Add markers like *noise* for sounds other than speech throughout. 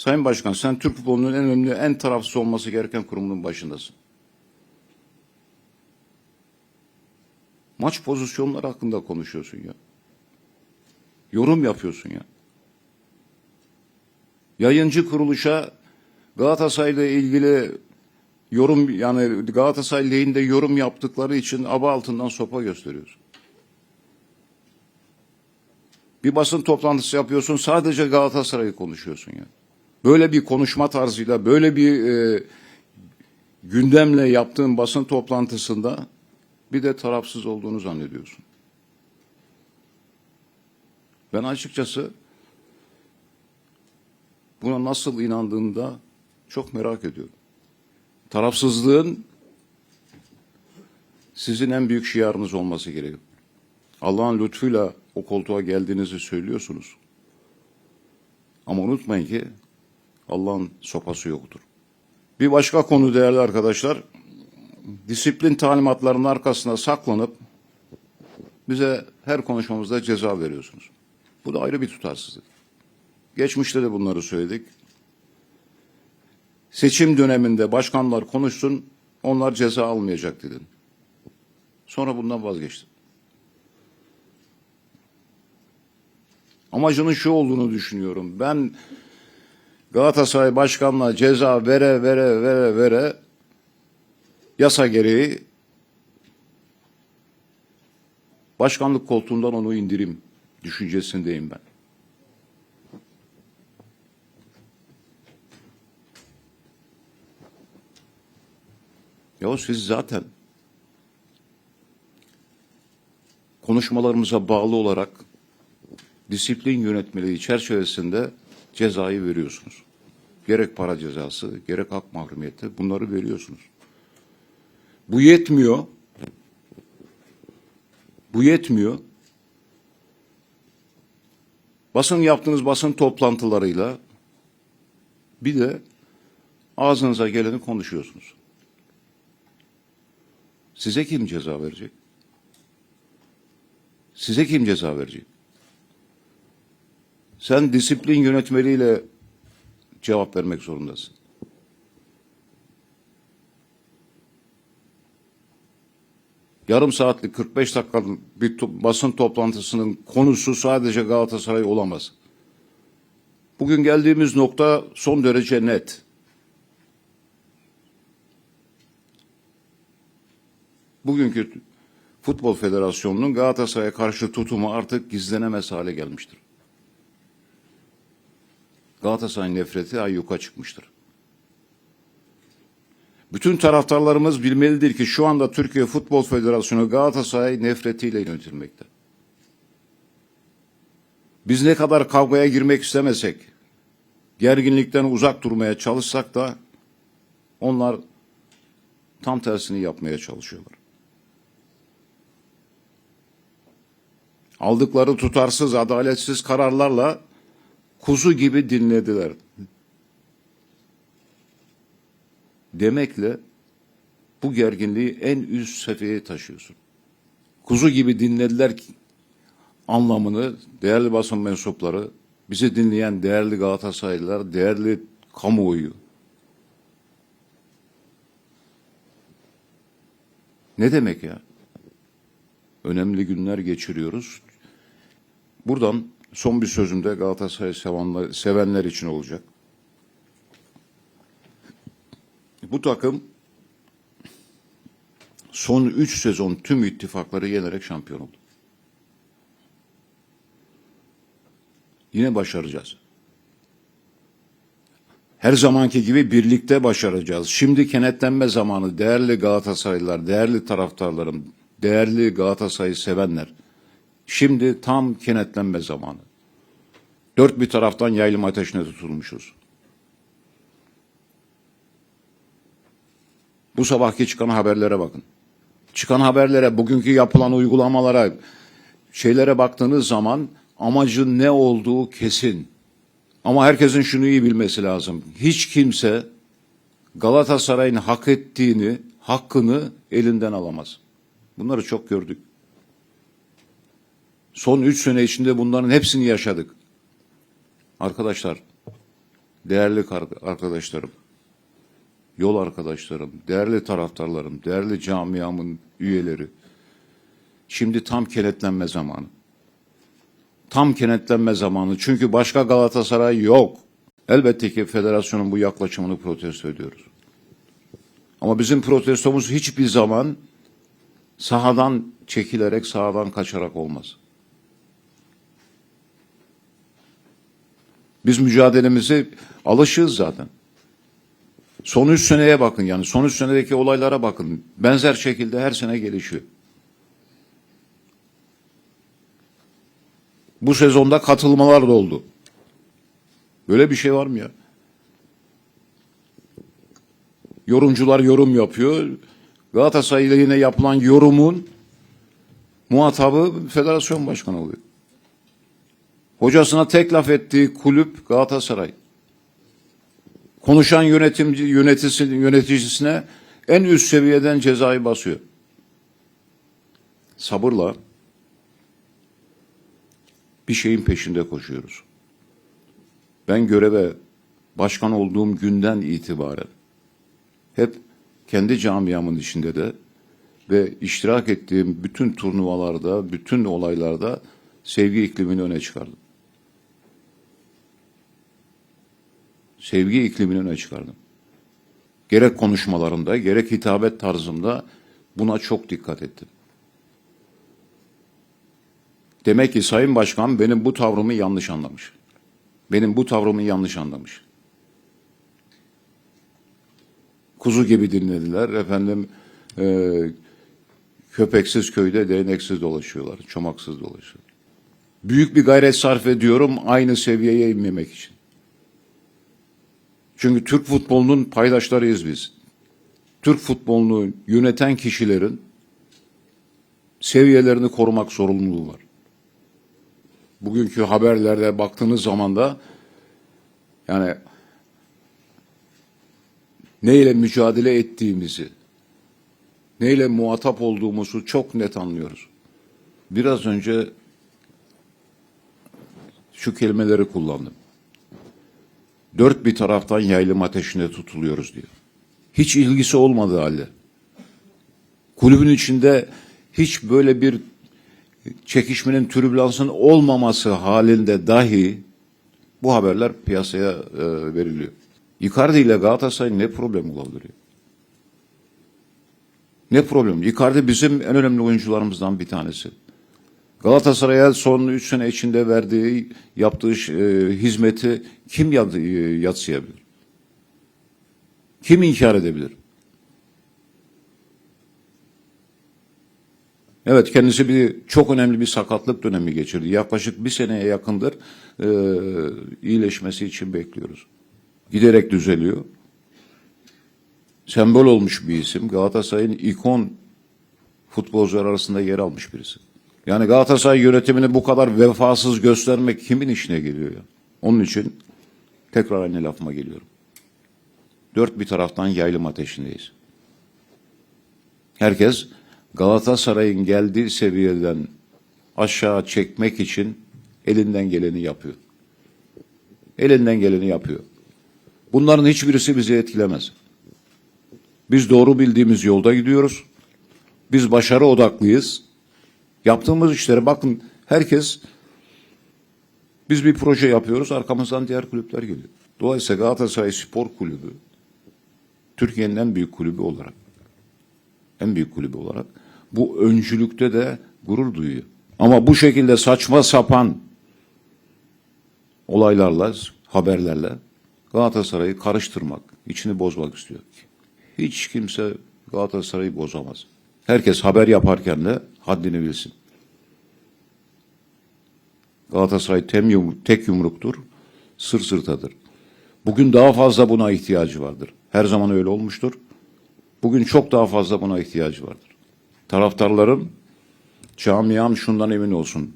Sayın Başkan sen Türk futbolunun en önemli, en tarafsız olması gereken kurumunun başındasın. Maç pozisyonları hakkında konuşuyorsun ya. Yorum yapıyorsun ya. Yayıncı kuruluşa Galatasaray'la ilgili yorum yani Galatasaray lehinde yorum yaptıkları için aba altından sopa gösteriyorsun. Bir basın toplantısı yapıyorsun sadece Galatasaray'ı konuşuyorsun ya. Böyle bir konuşma tarzıyla böyle bir e, gündemle yaptığın basın toplantısında bir de tarafsız olduğunu zannediyorsun. Ben açıkçası buna nasıl inandığını da çok merak ediyorum. Tarafsızlığın sizin en büyük şiarınız olması gerekiyor. Allah'ın lütfuyla o koltuğa geldiğinizi söylüyorsunuz. Ama unutmayın ki Allah'ın sopası yoktur. Bir başka konu değerli arkadaşlar, disiplin talimatlarının arkasına saklanıp bize her konuşmamızda ceza veriyorsunuz. Bu da ayrı bir tutarsızlık. Geçmişte de bunları söyledik. Seçim döneminde başkanlar konuşsun, onlar ceza almayacak dedin. Sonra bundan vazgeçtin. Amacının şu olduğunu düşünüyorum. Ben Galatasaray başkanına ceza vere vere vere vere yasa gereği başkanlık koltuğundan onu indirim düşüncesindeyim ben. Ya siz zaten konuşmalarımıza bağlı olarak disiplin yönetmeliği çerçevesinde cezayı veriyorsunuz. Gerek para cezası, gerek hak mahrumiyeti bunları veriyorsunuz. Bu yetmiyor. Bu yetmiyor. Basın yaptığınız basın toplantılarıyla bir de ağzınıza geleni konuşuyorsunuz. Size kim ceza verecek? Size kim ceza verecek? Sen disiplin yönetmeliğiyle cevap vermek zorundasın. Yarım saatlik 45 dakikalık bir to- basın toplantısının konusu sadece Galatasaray olamaz. Bugün geldiğimiz nokta son derece net. Bugünkü Futbol Federasyonu'nun Galatasaray'a karşı tutumu artık gizlenemez hale gelmiştir. Galatasaray nefreti ayyuka çıkmıştır. Bütün taraftarlarımız bilmelidir ki şu anda Türkiye Futbol Federasyonu Galatasaray nefretiyle yönetilmekte. Biz ne kadar kavgaya girmek istemesek, gerginlikten uzak durmaya çalışsak da onlar tam tersini yapmaya çalışıyorlar. Aldıkları tutarsız, adaletsiz kararlarla kuzu gibi dinlediler. Demekle bu gerginliği en üst seviyeye taşıyorsun. Kuzu gibi dinlediler ki anlamını değerli basın mensupları, bizi dinleyen değerli Galatasaraylılar, değerli kamuoyu. Ne demek ya? Önemli günler geçiriyoruz. Buradan son bir sözüm de Galatasaray sevenler, sevenler için olacak. Bu takım son üç sezon tüm ittifakları yenerek şampiyon oldu. Yine başaracağız. Her zamanki gibi birlikte başaracağız. Şimdi kenetlenme zamanı değerli Galatasaraylılar, değerli taraftarlarım, değerli Galatasaray'ı sevenler. Şimdi tam kenetlenme zamanı. Dört bir taraftan yaylım ateşine tutulmuşuz. Bu sabahki çıkan haberlere bakın. Çıkan haberlere, bugünkü yapılan uygulamalara, şeylere baktığınız zaman amacın ne olduğu kesin. Ama herkesin şunu iyi bilmesi lazım. Hiç kimse Galatasaray'ın hak ettiğini, hakkını elinden alamaz. Bunları çok gördük. Son üç sene içinde bunların hepsini yaşadık. Arkadaşlar, değerli arkadaşlarım, yol arkadaşlarım, değerli taraftarlarım, değerli camiamın üyeleri. Şimdi tam kenetlenme zamanı. Tam kenetlenme zamanı. Çünkü başka Galatasaray yok. Elbette ki federasyonun bu yaklaşımını protesto ediyoruz. Ama bizim protestomuz hiçbir zaman sahadan çekilerek, sahadan kaçarak olmaz. Biz mücadelemizi alışığız zaten. Son üç seneye bakın yani son üç senedeki olaylara bakın. Benzer şekilde her sene gelişiyor. Bu sezonda katılmalar da oldu. Böyle bir şey var mı ya? Yorumcular yorum yapıyor. Galatasaray ile yine yapılan yorumun muhatabı federasyon başkanı oluyor. Hocasına tek laf ettiği kulüp Galatasaray. Konuşan yönetimci yöneticisi, yöneticisine en üst seviyeden cezayı basıyor. Sabırla bir şeyin peşinde koşuyoruz. Ben göreve başkan olduğum günden itibaren hep kendi camiamın içinde de ve iştirak ettiğim bütün turnuvalarda, bütün olaylarda sevgi iklimini öne çıkardım. Sevgi iklimini öne çıkardım. Gerek konuşmalarımda, gerek hitabet tarzımda buna çok dikkat ettim. Demek ki Sayın Başkan benim bu tavrımı yanlış anlamış. Benim bu tavrımı yanlış anlamış. Kuzu gibi dinlediler. Efendim e, köpeksiz köyde değneksiz dolaşıyorlar. Çomaksız dolaşıyorlar. Büyük bir gayret sarf ediyorum aynı seviyeye inmemek için. Çünkü Türk futbolunun paydaşlarıyız biz. Türk futbolunu yöneten kişilerin seviyelerini korumak sorumluluğu var. Bugünkü haberlerde baktığınız zaman da yani neyle mücadele ettiğimizi, neyle muhatap olduğumuzu çok net anlıyoruz. Biraz önce şu kelimeleri kullandım. Dört bir taraftan yaylım ateşine tutuluyoruz diyor. Hiç ilgisi olmadığı halde. Kulübün içinde hiç böyle bir çekişmenin, türbülansın olmaması halinde dahi bu haberler piyasaya e, veriliyor. Icardi ile Galatasaray ne problem olabilir? Ne problem? Icardi bizim en önemli oyuncularımızdan bir tanesi. Galatasaray'a son 3 sene içinde verdiği, yaptığı e, hizmeti kim yad, e, yatsıyabilir? Kim inkar edebilir? Evet kendisi bir çok önemli bir sakatlık dönemi geçirdi. Yaklaşık bir seneye yakındır e, iyileşmesi için bekliyoruz. Giderek düzeliyor. Sembol olmuş bir isim. Galatasaray'ın ikon futbolcular arasında yer almış birisi. Yani Galatasaray yönetimini bu kadar vefasız göstermek kimin işine geliyor ya? Onun için tekrar aynı lafıma geliyorum. Dört bir taraftan yaylım ateşindeyiz. Herkes Galatasaray'ın geldiği seviyeden aşağı çekmek için elinden geleni yapıyor. Elinden geleni yapıyor. Bunların hiçbirisi bizi etkilemez. Biz doğru bildiğimiz yolda gidiyoruz. Biz başarı odaklıyız. Yaptığımız işlere bakın herkes biz bir proje yapıyoruz arkamızdan diğer kulüpler geliyor. Dolayısıyla Galatasaray Spor Kulübü Türkiye'nin en büyük kulübü olarak en büyük kulübü olarak bu öncülükte de gurur duyuyor. Ama bu şekilde saçma sapan olaylarla, haberlerle Galatasaray'ı karıştırmak, içini bozmak istiyor. Hiç kimse Galatasaray'ı bozamaz. Herkes haber yaparken de haddini bilsin. Galatasaray tem yumruk, tek yumruktur, sır sırtadır. Bugün daha fazla buna ihtiyacı vardır. Her zaman öyle olmuştur. Bugün çok daha fazla buna ihtiyacı vardır. Taraftarlarım, camiam şundan emin olsun.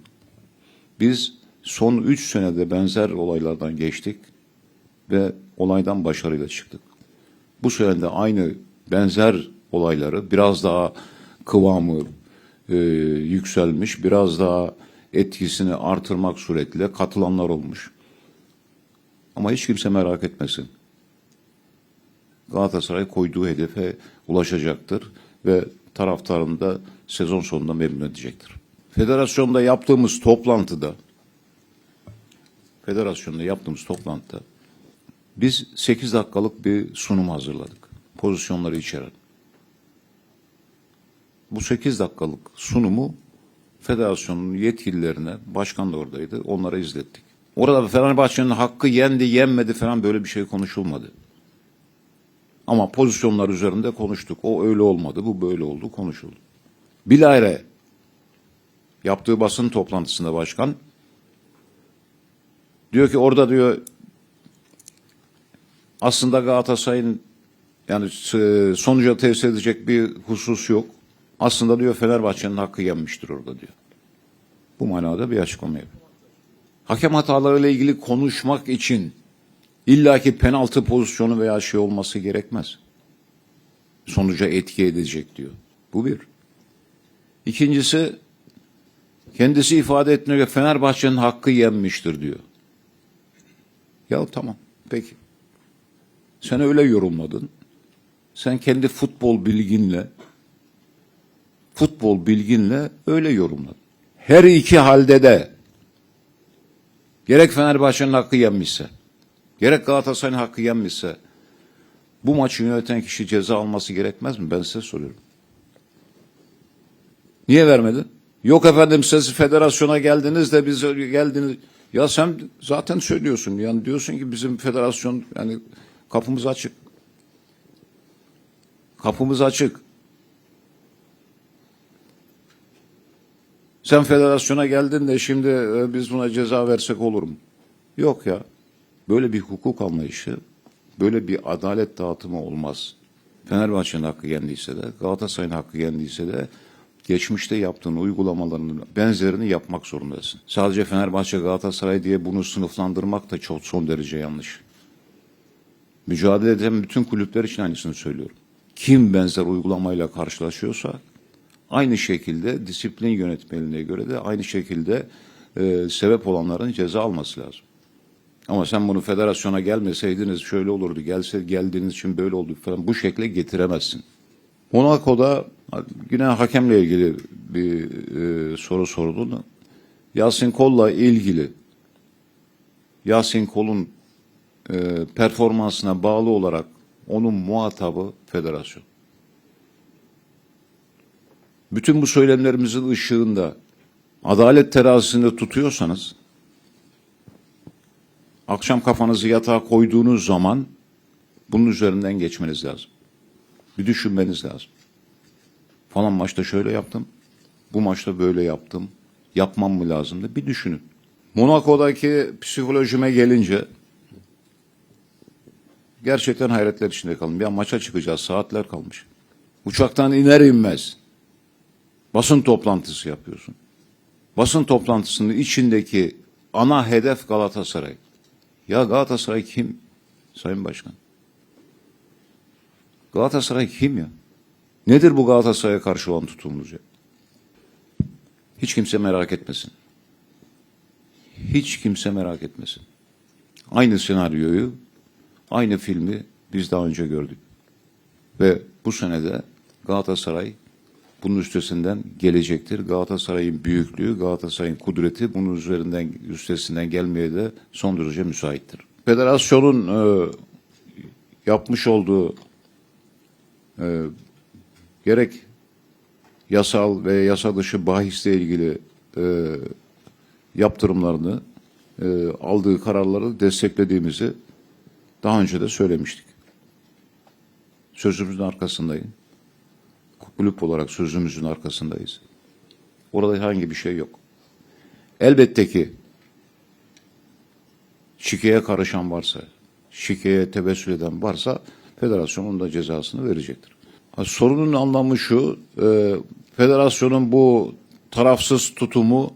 Biz son üç senede benzer olaylardan geçtik ve olaydan başarıyla çıktık. Bu sene de aynı benzer olayları biraz daha kıvamı e, yükselmiş, biraz daha etkisini artırmak suretiyle katılanlar olmuş. Ama hiç kimse merak etmesin. Galatasaray koyduğu hedefe ulaşacaktır ve taraftarını da sezon sonunda memnun edecektir. Federasyonda yaptığımız toplantıda federasyonda yaptığımız toplantıda biz 8 dakikalık bir sunum hazırladık. Pozisyonları içeren. Bu 8 dakikalık sunumu federasyonun yetkililerine, başkan da oradaydı, onlara izlettik. Orada Fenerbahçe'nin hakkı yendi, yenmedi falan böyle bir şey konuşulmadı. Ama pozisyonlar üzerinde konuştuk. O öyle olmadı, bu böyle oldu, konuşuldu. Bilahare yaptığı basın toplantısında başkan diyor ki orada diyor aslında Galatasaray'ın yani e, sonuca tesir edecek bir husus yok. Aslında diyor Fenerbahçe'nin hakkı yenmiştir orada diyor. Bu manada bir açıklama yapıyor. Hakem hatalarıyla ilgili konuşmak için illaki penaltı pozisyonu veya şey olması gerekmez. Sonuca etki edecek diyor. Bu bir. İkincisi kendisi ifade etmiyor ki Fenerbahçe'nin hakkı yenmiştir diyor. Ya tamam peki. Sen öyle yorumladın. Sen kendi futbol bilginle futbol bilginle öyle yorumladın. Her iki halde de gerek Fenerbahçe'nin hakkı yenmişse, gerek Galatasaray'ın hakkı yenmişse bu maçı yöneten kişi ceza alması gerekmez mi? Ben size soruyorum. Niye vermedin? Yok efendim siz federasyona geldiniz de biz geldiniz. Ya sen zaten söylüyorsun. Yani diyorsun ki bizim federasyon yani kapımız açık. Kapımız açık. Sen federasyona geldin de şimdi e, biz buna ceza versek olur mu? Yok ya. Böyle bir hukuk anlayışı, böyle bir adalet dağıtımı olmaz. Fenerbahçe'nin hakkı yendiyse de, Galatasaray'ın hakkı yendiyse de geçmişte yaptığın uygulamalarının benzerini yapmak zorundasın. Sadece Fenerbahçe, Galatasaray diye bunu sınıflandırmak da çok son derece yanlış. Mücadele eden bütün kulüpler için aynısını söylüyorum. Kim benzer uygulamayla karşılaşıyorsa aynı şekilde disiplin yönetmeliğine göre de aynı şekilde e, sebep olanların ceza alması lazım. Ama sen bunu federasyona gelmeseydiniz şöyle olurdu, gelse geldiğiniz için böyle oldu falan bu şekle getiremezsin. Monaco'da yine hakemle ilgili bir e, soru soruldu. Yasin Kol'la ilgili Yasin Kol'un e, performansına bağlı olarak onun muhatabı federasyon. Bütün bu söylemlerimizin ışığında adalet terazisinde tutuyorsanız akşam kafanızı yatağa koyduğunuz zaman bunun üzerinden geçmeniz lazım. Bir düşünmeniz lazım. Falan maçta şöyle yaptım. Bu maçta böyle yaptım. Yapmam mı lazımdı? Bir düşünün. Monaco'daki psikolojime gelince gerçekten hayretler içinde kaldım. An maça çıkacağız. Saatler kalmış. Uçaktan iner inmez basın toplantısı yapıyorsun. Basın toplantısının içindeki ana hedef Galatasaray. Ya Galatasaray kim? Sayın Başkan. Galatasaray kim ya? Nedir bu Galatasaray'a karşı olan tutumunuz ya? Hiç kimse merak etmesin. Hiç kimse merak etmesin. Aynı senaryoyu, aynı filmi biz daha önce gördük. Ve bu senede Galatasaray bunun üstesinden gelecektir. Galatasaray'ın büyüklüğü, Galatasaray'ın kudreti bunun üzerinden üstesinden gelmeye de son derece müsaittir. Federasyonun e, yapmış olduğu e, gerek yasal ve yasa dışı bahisle ilgili e, yaptırımlarını e, aldığı kararları desteklediğimizi daha önce de söylemiştik. Sözümüzün arkasındayım kulüp olarak sözümüzün arkasındayız. Orada herhangi bir şey yok. Elbette ki şikeye karışan varsa, şikeye tevessül eden varsa federasyonun da cezasını verecektir. Sorunun anlamı şu, e, federasyonun bu tarafsız tutumu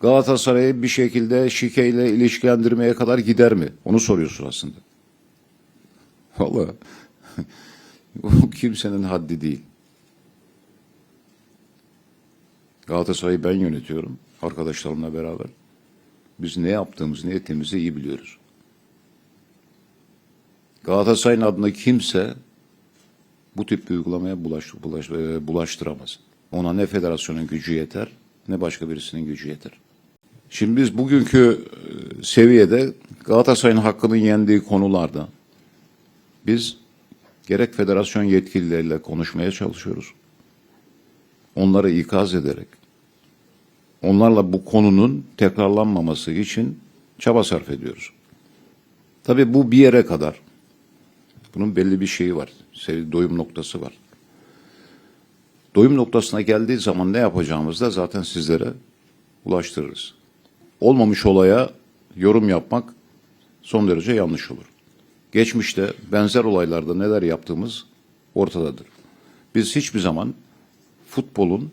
Galatasaray'ı bir şekilde şikeyle ilişkilendirmeye kadar gider mi? Onu soruyorsun aslında. *laughs* Vallahi *laughs* o kimsenin haddi değil. Galatasaray'ı ben yönetiyorum arkadaşlarımla beraber. Biz ne yaptığımızı, ne ettiğimizi iyi biliyoruz. Galatasaray'ın adına kimse bu tip bir uygulamaya bulaş, bulaş, e, bulaştıramaz. Ona ne federasyonun gücü yeter ne başka birisinin gücü yeter. Şimdi biz bugünkü e, seviyede Galatasaray'ın hakkının yendiği konularda biz gerek federasyon yetkilileriyle konuşmaya çalışıyoruz. Onları ikaz ederek onlarla bu konunun tekrarlanmaması için çaba sarf ediyoruz. Tabii bu bir yere kadar. Bunun belli bir şeyi var. sev- Doyum noktası var. Doyum noktasına geldiği zaman ne yapacağımızı da zaten sizlere ulaştırırız. Olmamış olaya yorum yapmak son derece yanlış olur. Geçmişte benzer olaylarda neler yaptığımız ortadadır. Biz hiçbir zaman futbolun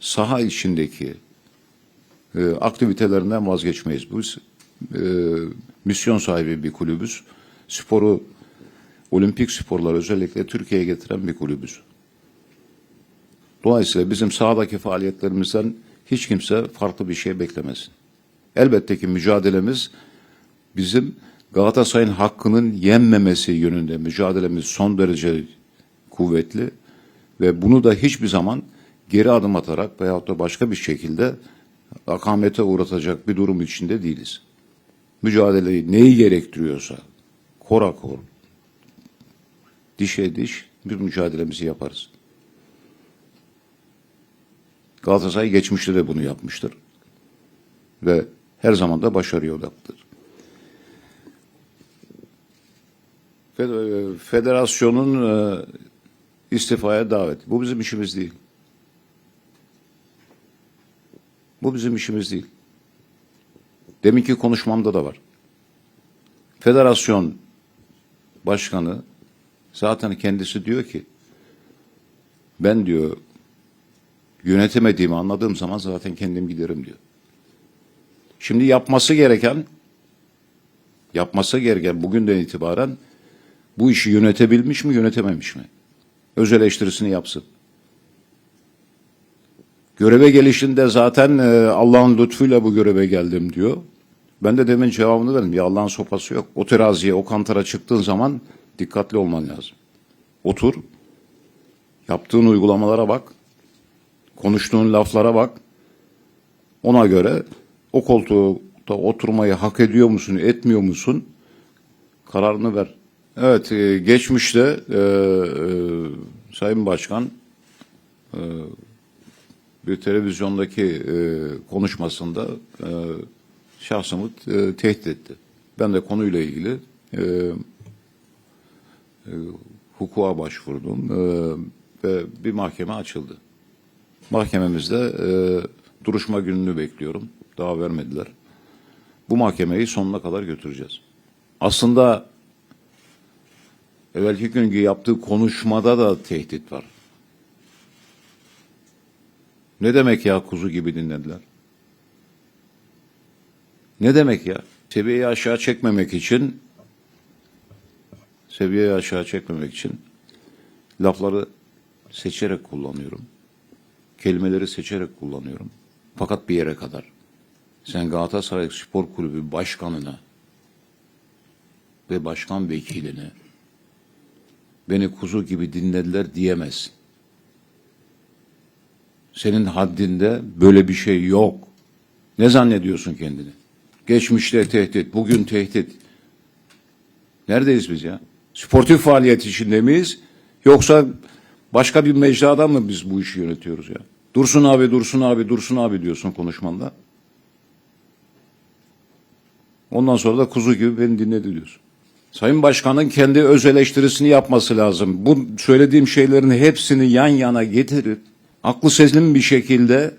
saha içindeki e, aktivitelerinden vazgeçmeyiz. Biz e, misyon sahibi bir kulübüz. Sporu, olimpik sporları özellikle Türkiye'ye getiren bir kulübüz. Dolayısıyla bizim sahadaki faaliyetlerimizden hiç kimse farklı bir şey beklemesin. Elbette ki mücadelemiz bizim Galatasaray'ın hakkının yenmemesi yönünde mücadelemiz son derece kuvvetli ve bunu da hiçbir zaman geri adım atarak veyahut da başka bir şekilde akamete uğratacak bir durum içinde değiliz. Mücadeleyi neyi gerektiriyorsa kora kor, dişe diş bir mücadelemizi yaparız. Galatasaray geçmişte de bunu yapmıştır. Ve her zaman da başarıya odaklıdır. Fe- Federasyonun e, istifaya davet. Bu bizim işimiz değil. Bu bizim işimiz değil. Deminki konuşmamda da var. Federasyon başkanı zaten kendisi diyor ki ben diyor yönetemediğimi anladığım zaman zaten kendim giderim diyor. Şimdi yapması gereken yapması gereken bugünden itibaren bu işi yönetebilmiş mi yönetememiş mi? Öz eleştirisini yapsın. Göreve gelişinde zaten e, Allah'ın lütfuyla bu göreve geldim diyor. Ben de demin cevabını verdim. Ya Allah'ın sopası yok. O teraziye, o kantara çıktığın zaman dikkatli olman lazım. Otur. Yaptığın uygulamalara bak. Konuştuğun laflara bak. Ona göre o koltuğda oturmayı hak ediyor musun, etmiyor musun? Kararını ver. Evet, e, geçmişte e, e, Sayın Başkan e, bir televizyondaki e, konuşmasında e, şahsımı e, tehdit etti. Ben de konuyla ilgili e, e, hukuka başvurdum e, ve bir mahkeme açıldı. Mahkememizde e, duruşma gününü bekliyorum. Daha vermediler. Bu mahkemeyi sonuna kadar götüreceğiz. Aslında evvelki günkü yaptığı konuşmada da tehdit var. Ne demek ya kuzu gibi dinlediler? Ne demek ya? Seviyeyi aşağı çekmemek için seviyeyi aşağı çekmemek için lafları seçerek kullanıyorum. Kelimeleri seçerek kullanıyorum. Fakat bir yere kadar. Sen Galatasaray Spor Kulübü başkanına ve başkan vekiline beni kuzu gibi dinlediler diyemezsin. Senin haddinde böyle bir şey yok. Ne zannediyorsun kendini? Geçmişte tehdit, bugün tehdit. Neredeyiz biz ya? Sportif faaliyet içinde miyiz? Yoksa başka bir mecrada mı biz bu işi yönetiyoruz ya? Dursun abi, Dursun abi, Dursun abi diyorsun konuşmanda. Ondan sonra da kuzu gibi beni dinledi diyorsun. Sayın Başkan'ın kendi öz eleştirisini yapması lazım. Bu söylediğim şeylerin hepsini yan yana getirip aklı selim bir şekilde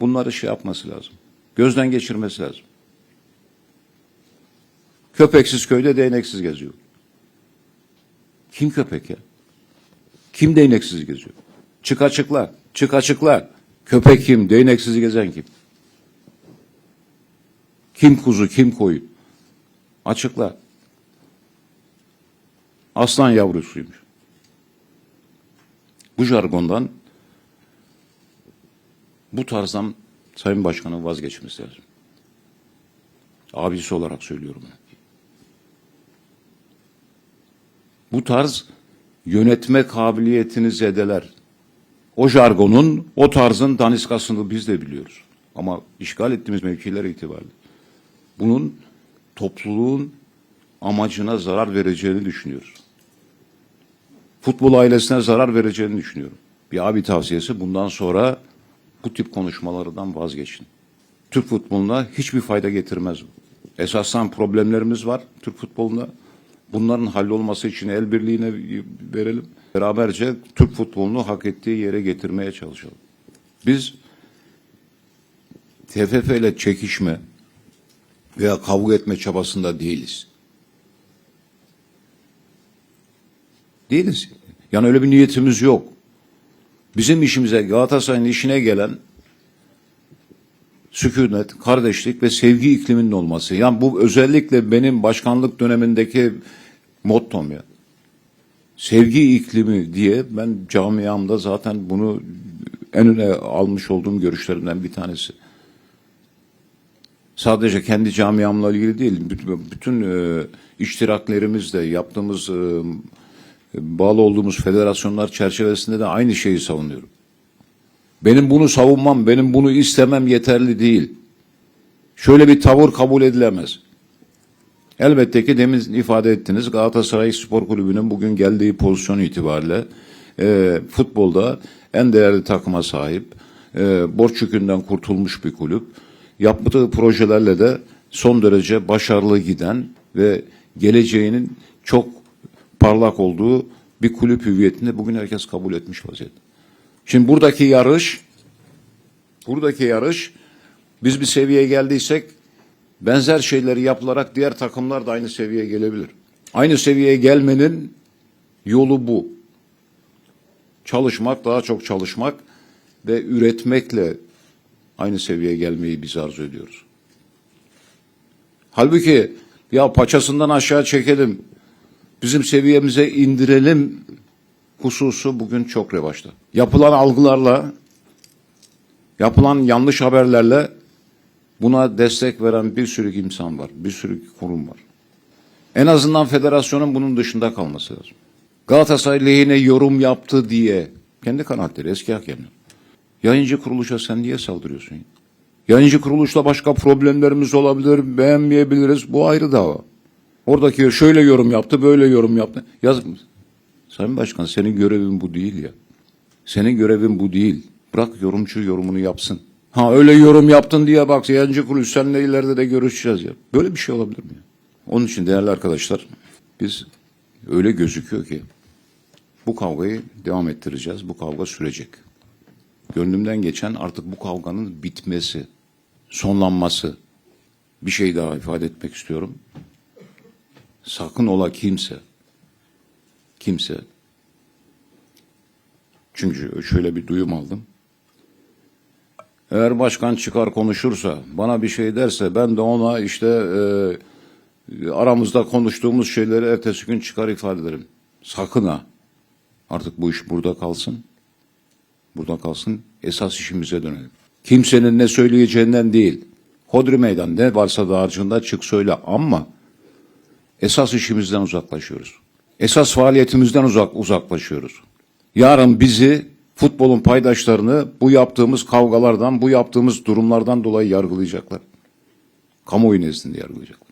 bunları şey yapması lazım. Gözden geçirmesi lazım. Köpeksiz köyde değneksiz geziyor. Kim köpek ya? Kim değneksiz geziyor? Çık açıkla, çık açıkla. Köpek kim, değneksiz gezen kim? Kim kuzu, kim koyun? Açıkla. Aslan yavrusuymuş. Bu jargondan bu tarzdan Sayın Başkan'ın vazgeçmesi lazım. Abisi olarak söylüyorum. bunu. Bu tarz yönetme kabiliyetini zedeler. O jargonun, o tarzın daniskasını biz de biliyoruz. Ama işgal ettiğimiz mevkiler itibariyle bunun topluluğun amacına zarar vereceğini düşünüyoruz. Futbol ailesine zarar vereceğini düşünüyorum. Bir abi tavsiyesi bundan sonra bu tip konuşmalardan vazgeçin. Türk futboluna hiçbir fayda getirmez. Esasen problemlerimiz var Türk futbolunda. Bunların hallolması için el birliğine verelim. Beraberce Türk futbolunu hak ettiği yere getirmeye çalışalım. Biz TFF ile çekişme veya kavga etme çabasında değiliz. Değiliz. Yani öyle bir niyetimiz yok. Bizim işimize Galatasaray'ın işine gelen sükunet, kardeşlik ve sevgi ikliminin olması. Yani bu özellikle benim başkanlık dönemindeki mottom ya. Sevgi iklimi diye ben camiamda zaten bunu en öne almış olduğum görüşlerimden bir tanesi. Sadece kendi camiamla ilgili değil, bütün, bütün e, iştiraklerimizde yaptığımız e, bağlı olduğumuz federasyonlar çerçevesinde de aynı şeyi savunuyorum. Benim bunu savunmam, benim bunu istemem yeterli değil. Şöyle bir tavır kabul edilemez. Elbette ki demin ifade ettiniz Galatasaray Spor Kulübü'nün bugün geldiği pozisyon itibariyle e, futbolda en değerli takıma sahip, e, borç yükünden kurtulmuş bir kulüp. Yaptığı projelerle de son derece başarılı giden ve geleceğinin çok parlak olduğu bir kulüp hüviyetini bugün herkes kabul etmiş vaziyette. Şimdi buradaki yarış, buradaki yarış biz bir seviyeye geldiysek benzer şeyleri yapılarak diğer takımlar da aynı seviyeye gelebilir. Aynı seviyeye gelmenin yolu bu. Çalışmak, daha çok çalışmak ve üretmekle aynı seviyeye gelmeyi biz arzu ediyoruz. Halbuki ya paçasından aşağı çekelim, bizim seviyemize indirelim hususu bugün çok revaçta. Yapılan algılarla, yapılan yanlış haberlerle buna destek veren bir sürü insan var, bir sürü kurum var. En azından federasyonun bunun dışında kalması lazım. Galatasaray lehine yorum yaptı diye kendi kanaatleri eski hakemler. Yayıncı kuruluşa sen niye saldırıyorsun? ya? Yayıncı kuruluşla başka problemlerimiz olabilir, beğenmeyebiliriz. Bu ayrı dava. Oradaki şöyle yorum yaptı, böyle yorum yaptı. Yaz, Sayın Başkan senin görevin bu değil ya. Senin görevin bu değil. Bırak yorumcu yorumunu yapsın. Ha öyle yorum yaptın diye bak yayıncı kuruluş seninle ileride de görüşeceğiz ya. Böyle bir şey olabilir mi? Onun için değerli arkadaşlar biz öyle gözüküyor ki bu kavgayı devam ettireceğiz. Bu kavga sürecek. Gönlümden geçen artık bu kavganın bitmesi, sonlanması. Bir şey daha ifade etmek istiyorum. Sakın ola kimse, kimse, çünkü şöyle bir duyum aldım. Eğer başkan çıkar konuşursa, bana bir şey derse ben de ona işte e, aramızda konuştuğumuz şeyleri ertesi gün çıkar ifade ederim. Sakın ha. Artık bu iş burada kalsın. Burada kalsın. Esas işimize dönelim. Kimsenin ne söyleyeceğinden değil. Hodri meydan ne varsa dağarcığında çık söyle ama esas işimizden uzaklaşıyoruz. Esas faaliyetimizden uzak uzaklaşıyoruz. Yarın bizi futbolun paydaşlarını bu yaptığımız kavgalardan, bu yaptığımız durumlardan dolayı yargılayacaklar. Kamuoyu nezdinde yargılayacaklar.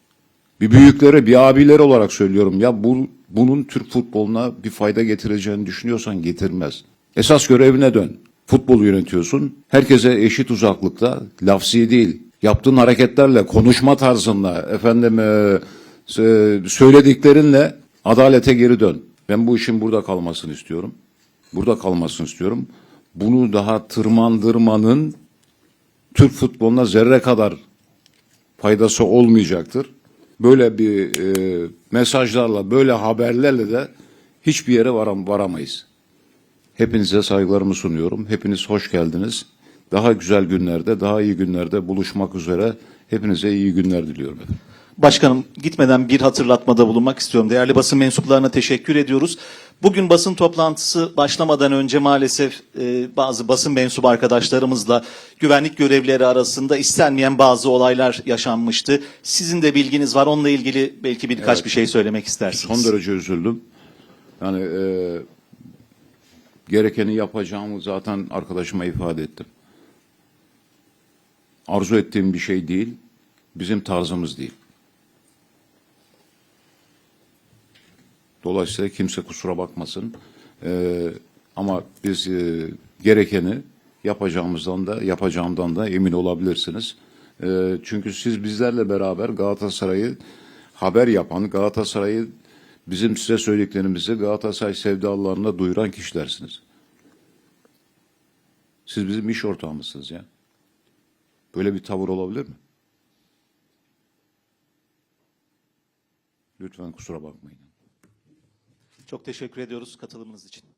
Bir büyükleri, bir abileri olarak söylüyorum ya bu bunun Türk futboluna bir fayda getireceğini düşünüyorsan getirmez. Esas görevine dön. Futbolu yönetiyorsun. Herkese eşit uzaklıkta, lafzi değil. Yaptığın hareketlerle, konuşma tarzınla, efendim e, e, söylediklerinle adalete geri dön. Ben bu işin burada kalmasını istiyorum. Burada kalmasını istiyorum. Bunu daha tırmandırmanın Türk futboluna zerre kadar faydası olmayacaktır. Böyle bir e, mesajlarla, böyle haberlerle de hiçbir yere varam, varamayız. Hepinize saygılarımı sunuyorum. Hepiniz hoş geldiniz. Daha güzel günlerde, daha iyi günlerde buluşmak üzere. Hepinize iyi günler diliyorum efendim. Başkanım gitmeden bir hatırlatmada bulunmak istiyorum. Değerli basın mensuplarına teşekkür ediyoruz. Bugün basın toplantısı başlamadan önce maalesef e, bazı basın mensubu arkadaşlarımızla güvenlik görevlileri arasında istenmeyen bazı olaylar yaşanmıştı. Sizin de bilginiz var. Onunla ilgili belki birkaç bir şey söylemek istersiniz. Son derece üzüldüm. Yani e, gerekeni yapacağımı zaten arkadaşıma ifade ettim. Arzu ettiğim bir şey değil, bizim tarzımız değil. Dolayısıyla kimse kusura bakmasın. E, ama biz e, gerekeni yapacağımızdan da yapacağımdan da emin olabilirsiniz. E, çünkü siz bizlerle beraber Galatasaray'ı haber yapan, Galatasaray'ı bizim size söylediklerimizi Galatasaray sevdalarına duyuran kişilersiniz. Siz bizim iş ortağımızsınız ya. Böyle bir tavır olabilir mi? Lütfen kusura bakmayın. Çok teşekkür ediyoruz katılımınız için.